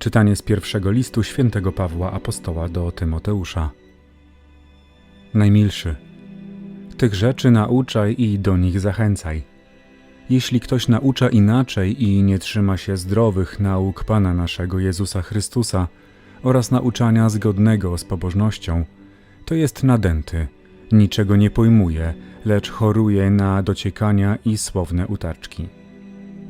Czytanie z pierwszego listu świętego Pawła Apostoła do Tymoteusza. Najmilszy, tych rzeczy nauczaj i do nich zachęcaj. Jeśli ktoś naucza inaczej i nie trzyma się zdrowych nauk Pana naszego Jezusa Chrystusa oraz nauczania zgodnego z pobożnością, to jest nadęty, niczego nie pojmuje, lecz choruje na dociekania i słowne utarczki.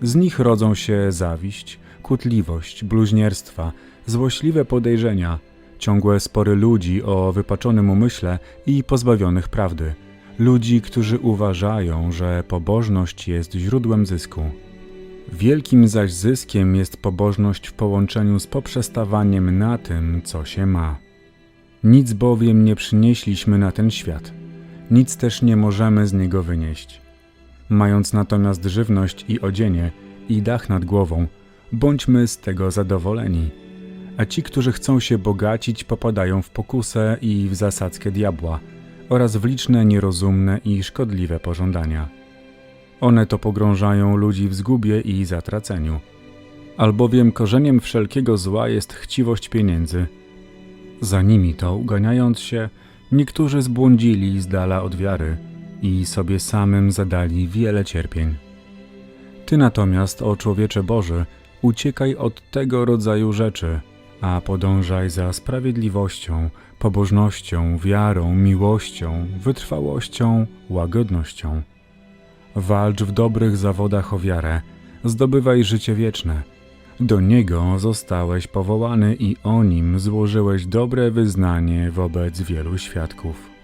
Z nich rodzą się zawiść, kłótliwość, bluźnierstwa, złośliwe podejrzenia, ciągłe spory ludzi o wypaczonym umyśle i pozbawionych prawdy. Ludzi, którzy uważają, że pobożność jest źródłem zysku. Wielkim zaś zyskiem jest pobożność w połączeniu z poprzestawaniem na tym, co się ma. Nic bowiem nie przynieśliśmy na ten świat, nic też nie możemy z niego wynieść. Mając natomiast żywność i odzienie i dach nad głową, bądźmy z tego zadowoleni. A ci, którzy chcą się bogacić, popadają w pokusę i w zasadzkę diabła oraz w liczne nierozumne i szkodliwe pożądania. One to pogrążają ludzi w zgubie i zatraceniu. Albowiem korzeniem wszelkiego zła jest chciwość pieniędzy. Za nimi to, uganiając się, niektórzy zbłądzili z dala od wiary i sobie samym zadali wiele cierpień. Ty natomiast, o człowiecze Boży, uciekaj od tego rodzaju rzeczy, a podążaj za sprawiedliwością, pobożnością, wiarą, miłością, wytrwałością, łagodnością. Walcz w dobrych zawodach o wiarę, zdobywaj życie wieczne. Do niego zostałeś powołany i o nim złożyłeś dobre wyznanie wobec wielu świadków.